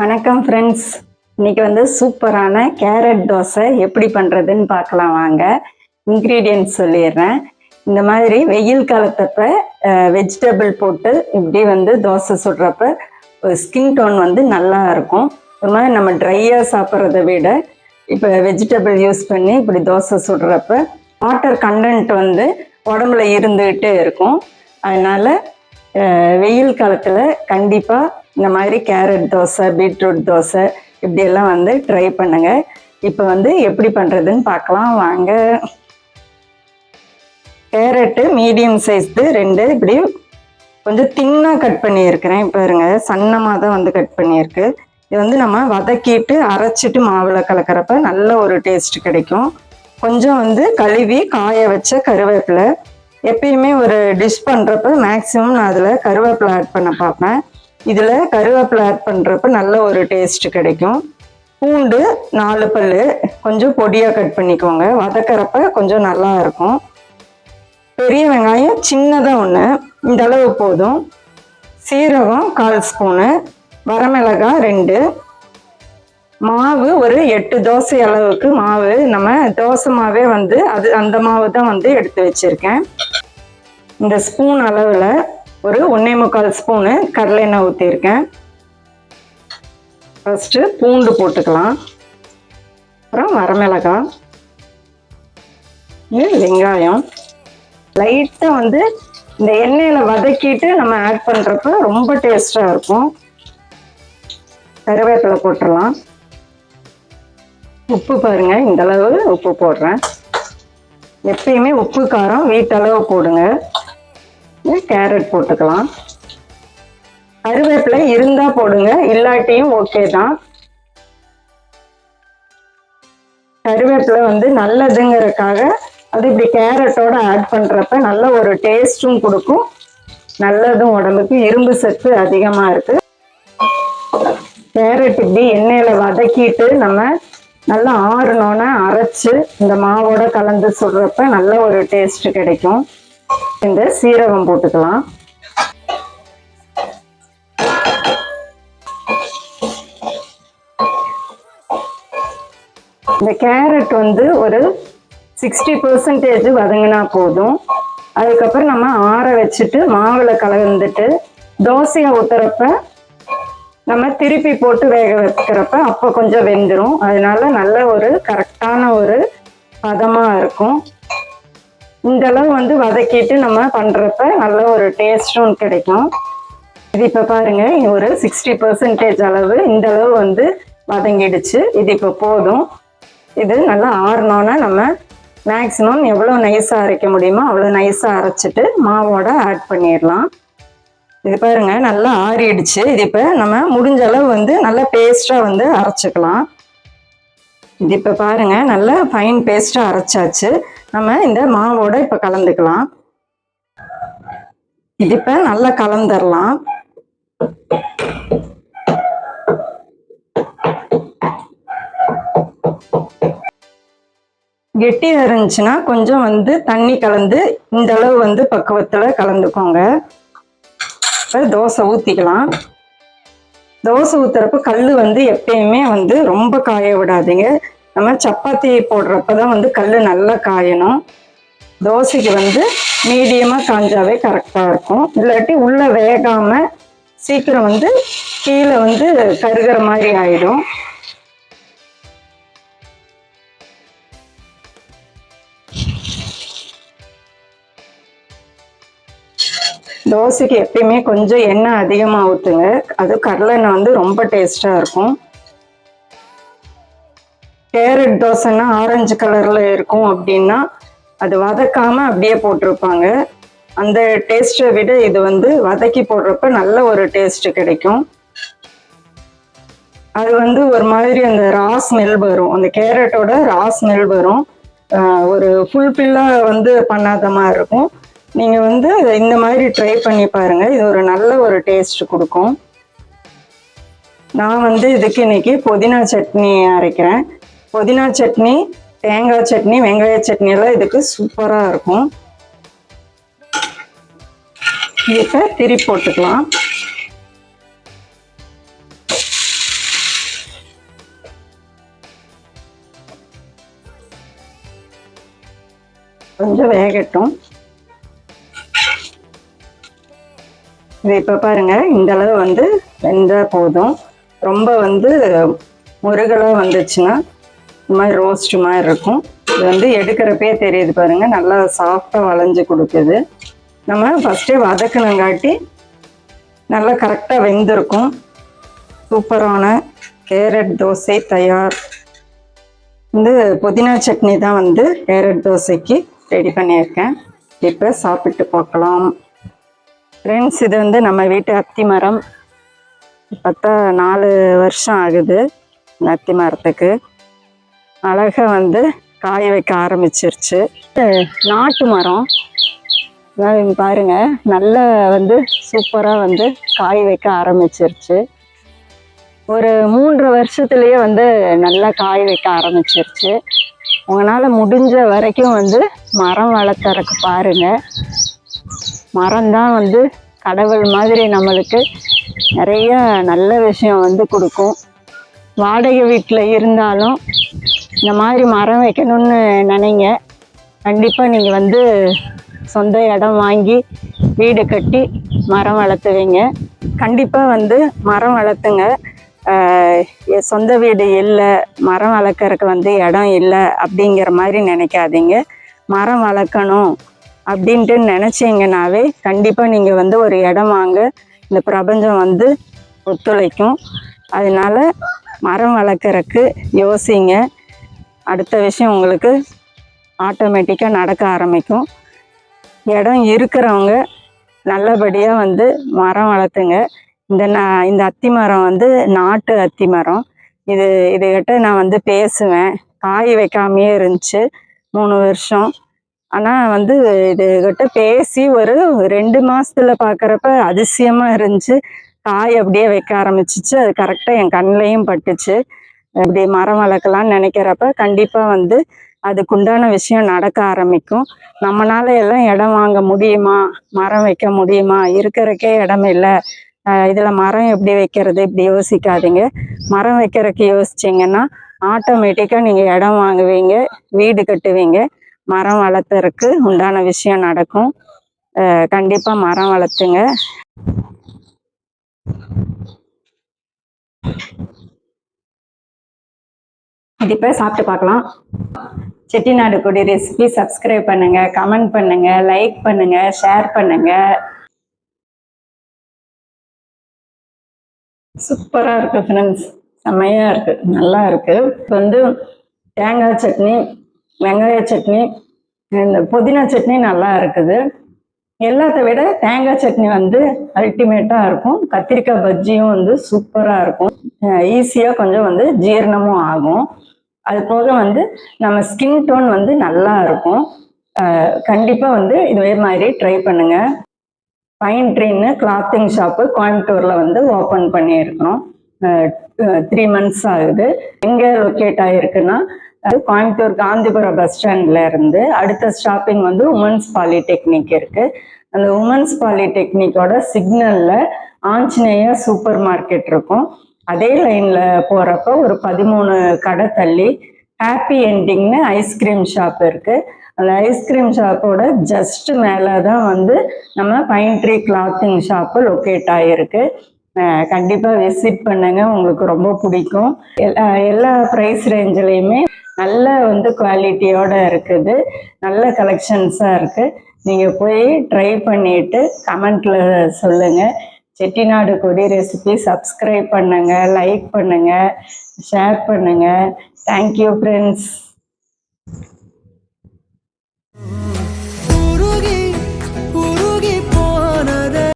வணக்கம் ஃப்ரெண்ட்ஸ் இன்னைக்கு வந்து சூப்பரான கேரட் தோசை எப்படி பண்ணுறதுன்னு பார்க்கலாம் வாங்க. இன்க்ரீடியன்ட்ஸ் சொல்லிடுறேன். இந்த மாதிரி வெயில் காலத்தப்ப வெஜிடபிள் போட்டு இப்படி வந்து தோசை சுடுறப்ப ஸ்கின் டோன் வந்து நல்லா இருக்கும். ஒரு மாதிரி நம்ம ட்ரையாக சாப்பிட்றத விட இப்போ வெஜிடபிள் யூஸ் பண்ணி இப்படி தோசை சுடுறப்ப வாட்டர் கண்டென்ட் வந்து உடம்புல இருந்துகிட்டே இருக்கும். அதனால் வெயில் காலத்தில் கண்டிப்பாக இந்த மாதிரி கேரட் தோசை பீட்ரூட் தோசை இப்படியெல்லாம் வந்து ட்ரை பண்ணுங்க. இப்போ வந்து எப்படி பண்ணுறதுன்னு பார்க்கலாம். வாங்க. கேரட்டு மீடியம் சைஸ்து ரெண்டு. இப்படி கொஞ்சம் தின்னாக கட் பண்ணியிருக்கிறேன். இப்போ இருங்க சன்னமாக தான் வந்து கட் பண்ணியிருக்கு. இது வந்து நம்ம வதக்கிட்டு அரைச்சிட்டு மாவில் கலக்கிறப்ப நல்ல ஒரு டேஸ்ட் கிடைக்கும். கொஞ்சம் வந்து கழுவி காய வச்ச கருவேப்பிலை. எப்பயுமே ஒரு டிஷ் பண்ணுறப்ப மேக்ஸிமம் நான் அதில் கருவேப்பிலை ஆட் பண்ண பார்ப்பேன். இதில் கருவேப்பிலை ஆட் பண்ணுறப்ப நல்ல ஒரு டேஸ்ட் கிடைக்கும். பூண்டு நாலு பல் கொஞ்சம் பொடியாக கட் பண்ணிக்கோங்க. வதக்கிறப்ப கொஞ்சம் நல்லா இருக்கும். பெரிய வெங்காயம் சின்னதாக ஒன்று இந்த அளவு போதும். சீரகம் கால் ஸ்பூனு வரமிளகாய் ரெண்டு. மாவு ஒரு எட்டு தோசை அளவுக்கு மாவு. நம்ம தோசை மாவே வந்து அது அந்த மாவு தான் வந்து எடுத்து வச்சுருக்கேன். இந்த ஸ்பூன் அளவில் ஒரு ஒன்றே முக்கால் ஸ்பூனு கடலெண்ணெய் ஊற்றியிருக்கேன் ஊற்றிருக்கேன் ஃபஸ்ட்டு பூண்டு போட்டுக்கலாம். அப்புறம் வரமிளகாய் வெங்காயம். லைட்டாக வந்து இந்த எண்ணெயில் வதக்கிட்டு நம்ம ஆட் பண்ணுறப்ப ரொம்ப டேஸ்ட்டாக இருக்கும். கருவேப்பிலை போட்டுடலாம். உப்பு பாருங்கள் இந்தளவு உப்பு போடுறேன். எப்பயுமே உப்பு காரம் வீட்டளவு போடுங்க. கேரட் போட்டுக்கலாம். கருவேப்பிலை இருந்தா போடுங்க இல்லாட்டியும் ஓகே தான். கருவேப்பிலை வந்து நல்லதுங்கிறதுக்காக அது இப்படி கேரட்டோட ஆட் பண்றப்ப நல்ல ஒரு டேஸ்ட்டும் கொடுக்கும். நல்லதும் உடம்புக்கு இரும்பு சத்து அதிகமா இருக்கு. கேரட் இப்படி எண்ணெயில வதக்கிட்டு நம்ம நல்லா ஆறுனோன்னே அரைச்சு இந்த மாவோட கலந்து சுடுறப்ப நல்ல ஒரு டேஸ்ட் கிடைக்கும். இந்த சீரகம் போட்டுக்கலாம். இந்த கேரட் வந்து ஒரு சிக்ஸ்டி பர்சன்டேஜ் வதங்கினா போதும். அதுக்கப்புறம் நம்ம ஆற வச்சுட்டு மாவில் கலந்துட்டு தோசையை ஊத்துறப்ப நம்ம திருப்பி போட்டு வேக வைக்கிறப்ப அப்போ கொஞ்சம் வெந்துடும் அதனால நல்ல ஒரு கரெக்டான ஒரு பதமாக இருக்கும். இந்தளவு வந்து வதக்கிட்டு நம்ம பண்ணுறப்ப நல்ல ஒரு டேஸ்ட்டும் கிடைக்கும். இது இப்போ பாருங்க ஒரு சிக்ஸ்டி பர்சன்டேஜ் அளவு இந்த அளவு வந்து வதங்கிடுச்சு. இது இப்போ போதும். இது நல்லா ஆறினோன்னா நம்ம மேக்ஸிமம் எவ்வளோ நைஸாக அரைக்க முடியுமோ அவ்வளோ நைஸாக அரைச்சிட்டு மாவோட ஆட் பண்ணிடலாம். இது பாருங்க நல்லா ஆறிடுச்சு. இது இப்போ நம்ம முடிஞ்ச அளவு வந்து நல்லா பேஸ்ட்டாக வந்து அரைச்சிக்கலாம். இது இப்போ பாருங்கள் நல்லா ஃபைன் பேஸ்ட்டாக அரைச்சாச்சு. நம்ம இந்த மாவோட இப்போ கலந்துக்கலாம். இது இப்போ நல்லா கலந்துடலாம் கெட்டியாக இருந்துச்சுன்னா கொஞ்சம் வந்து தண்ணி கலந்து இந்த அளவு வந்து பக்குவத்தில் கலந்துக்கோங்க. இப்போ தோசை ஊற்றிக்கலாம் தோசை ஊற்றுறப்ப கல் வந்து எப்பயுமே வந்து ரொம்ப காய விடாதீங்க. நம்ம சப்பாத்தி போடுறப்ப தான் வந்து கல் நல்லா காயணும். தோசைக்கு வந்து மீடியமாக காஞ்சாவே கரெக்டாக இருக்கும். இல்லாட்டி உள்ளே வேகாமல் சீக்கிரம் வந்து கீழே வந்து கருகிற மாதிரி ஆயிடும். தோசைக்கு எப்பயுமே கொஞ்சம் எண்ணெய் அதிகமாக ஊற்றுங்க அது கடலெண்ணெய் வந்து ரொம்ப டேஸ்ட்டாக இருக்கும். கேரட் தோசைன்னா ஆரஞ்சு கலரில் இருக்கும் அப்படின்னா அது வதக்காமல் அப்படியே போட்டிருப்பாங்க. அந்த டேஸ்ட்டை விட இது வந்து வதக்கி போடுறப்ப நல்ல ஒரு டேஸ்ட்டு கிடைக்கும். அது வந்து ஒரு மாதிரி அந்த ரா ஸ்மெல் வரும். அந்த கேரட்டோட ரா ஸ்மெல் வரும். ஒரு ஃபுல்ஃபில்லாக வந்து பண்ணாத மாதிரி இருக்கும். நீங்கள் வந்து இந்த மாதிரி ட்ரை பண்ணி பாருங்கள் இது ஒரு நல்ல ஒரு டேஸ்ட் கொடுக்கும். நான் வந்து இதுக்கு இன்றைக்கி புதினா சட்னி அரைக்கிறேன். புதினா சட்னி தேங்காய் சட்னி வெங்காய சட்னி எல்லாம் இதுக்கு சூப்பராக இருக்கும். இதை திரி போட்டுக்கலாம். கொஞ்சம் வேகட்டும். இது இப்போ பாருங்க இந்த அளவு வந்து வெந்தால் போதும். ரொம்ப வந்து முருகலாக வந்துச்சுன்னா இந்த மாதிரி ரோஸ்ட் மாதிரி இருக்கும். இது வந்து எடுக்கிறப்பே தெரியுது பாருங்க நல்லா சாஃப்டாக வளைஞ்சு கொடுக்குது. நம்ம ஃபஸ்ட்டே வதக்கணுங்காட்டி நல்லா கரெக்டாக வெந்திருக்கும். சூப்பரான கேரட் தோசை தயார். வந்து புதினா சட்னி தான் வந்து கேரட் தோசைக்கு ரெடி பண்ணியிருக்கேன். இப்போ சாப்பிட்டு பார்க்கலாம். ஃப்ரெண்ட்ஸ் இது வந்து நம்ம வீட்டு அத்தி மரம். பார்த்தா நாலு வருஷம் ஆகுது இந்த அத்தி மரத்துக்கு. அழகாக வந்து காய வைக்க ஆரம்பிச்சிருச்சு. நாட்டு மரம். பாருங்க நல்ல வந்து சூப்பராக வந்து காய் வைக்க ஆரம்பிச்சிருச்சு. ஒரு மூன்று வருஷத்துலேயே வந்து நல்லா காய் வைக்க ஆரம்பிச்சிருச்சு. உங்களால் முடிஞ்ச வரைக்கும் வந்து மரம் வளர்த்துறக்கு பாருங்க. மரம் தான் வந்து கடவுள் மாதிரி நம்மளுக்கு நிறைய நல்ல விஷயம் வந்து கொடுக்கும். வாடகை வீட்டில் இருந்தாலும் இந்த மாதிரி மரம் வைக்கணும்னு நினைங்க. கண்டிப்பாக நீங்கள் வந்து சொந்த இடம் வாங்கி வீடு கட்டி மரம் வளர்த்துவீங்க. கண்டிப்பாக வந்து மரம் வளர்த்துங்க. சொந்த வீடு இல்லை மரம் வளர்க்குறதுக்கு வந்து இடம் இல்லை அப்படிங்கிற மாதிரி நினைக்காதீங்க. மரம் வளர்க்கணும். அப்படின்ட்டு நினச்சிங்கனாவே கண்டிப்பாக நீங்கள் வந்து ஒரு இடம் வாங்க. இந்த பிரபஞ்சம் வந்து ஒத்துழைக்கும். அதனால மரம் வளர்க்குறக்கு யோசிங்க. அடுத்த விஷயம் உங்களுக்கு ஆட்டோமேட்டிக்காக நடக்க ஆரம்பிக்கும். இடம் இருக்கிறவங்க நல்லபடியாக வந்து மரம் வளர்த்துங்க. இந்த நான் இந்த அத்தி மரம் வந்து நாட்டு அத்தி மரம். இது இதுகிட்ட நான் வந்து பேசுவேன். காய் வைக்காமையே இருந்துச்சு. மூணு வருஷம். ஆனால் வந்து இதுகிட்ட பேசி ஒரு ரெண்டு மாதத்தில் பார்க்குறப்ப அதிசயமாக இருந்துச்சு. காய் அப்படியே வைக்க ஆரம்பிச்சிச்சு. அது கரெக்டாக என் கண்ணிலையும் பட்டுச்சு. இப்படி மரம் வளர்க்கலாம்னு நினைக்கிறப்ப கண்டிப்பாக வந்து அதுக்குண்டான விஷயம் நடக்க ஆரம்பிக்கும். நம்மளால எல்லாம் இடம் வாங்க முடியுமா? மரம் வைக்க முடியுமா? இருக்கிறக்கே இடம் இல்லை. இதில் மரம் எப்படி வைக்கிறது? இப்படி யோசிக்காதீங்க. மரம் வைக்கிறதுக்கு யோசிச்சிங்கன்னா ஆட்டோமேட்டிக்காக நீங்கள் இடம் வாங்குவீங்க வீடு கட்டுவீங்க. மரம் வளர்த்துறதுக்கு உண்டான விஷயம் நடக்கும். கண்டிப்பாக கண்டிப்பா மரம் வளர்த்துங்க. இது இப்போ சாப்பிட்டு பார்க்கலாம். செட்டிநாடு கொடி ரெசிபி சப்ஸ்கிரைப் பண்ணுங்க கமெண்ட் பண்ணுங்க லைக் பண்ணுங்க ஷேர் பண்ணுங்க. சூப்பரா இருக்கு ஃப்ரெண்ட்ஸ் செம்மையா இருக்கு. நல்லா இருக்கு. இப்போ வந்து தேங்காய் சட்னி. வெங்காய சட்னி இந்த புதினா சட்னி நல்லா இருக்குது. எல்லாத்த விட தேங்காய் சட்னி வந்து அல்டிமேட்டாக இருக்கும். கத்திரிக்காய் பஜ்ஜியும் வந்து சூப்பராக இருக்கும். ஈஸியாக கொஞ்சம் வந்து ஜீரணமும் ஆகும். அது போக வந்து நம்ம ஸ்கின் டோன் வந்து நல்லா இருக்கும். கண்டிப்பாக வந்து இதே மாதிரி ட்ரை பண்ணுங்க. பைன் ட்ரீன்னு கிளாத்திங் ஷாப்பு கோயம்புத்தூரில் வந்து ஓப்பன் பண்ணியிருக்கோம் த்ரீ மந்த்ஸ் ஆகுது. எங்கே லொக்கேட் ஆகிருக்குன்னா கோயம்புத்தூர் காந்திபுரம் பஸ் ஸ்டாண்ட்ல இருந்து அடுத்த ஸ்டாப்பிங் வந்து உமன்ஸ் பாலிடெக்னிக் இருக்கு. அந்த உமன்ஸ் பாலிடெக்னிக்கோட சிக்னல்ல ஆஞ்சநேயா சூப்பர் மார்க்கெட் இருக்கும். அதே லைன்ல போறப்ப ஒரு பதிமூணு கடை தள்ளி ஹாப்பி என்டிங்னு ஐஸ்கிரீம் ஷாப் இருக்கு. அந்த ஐஸ்கிரீம் ஷாப்போட ஜஸ்ட் மேலே தான் வந்து நம்ம pine tree clothing shop locate ஆகிருக்கு கண்டிப்பாக விசிட் பண்ணுங்க. உங்களுக்கு ரொம்ப பிடிக்கும். எல்லா எல்லா ப்ரைஸ் ரேஞ்சிலையுமே நல்ல வந்து குவாலிட்டியோட இருக்குது. நல்ல கலெக்ஷன்ஸாக இருக்குது நீங்கள் போய் ட்ரை பண்ணிட்டு கமெண்ட்ல சொல்லுங்கள் செட்டிநாடு கொடி ரெசிபி சப்ஸ்கிரைப் பண்ணுங்க லைக் பண்ணுங்க ஷேர் பண்ணுங்க. Thank you friends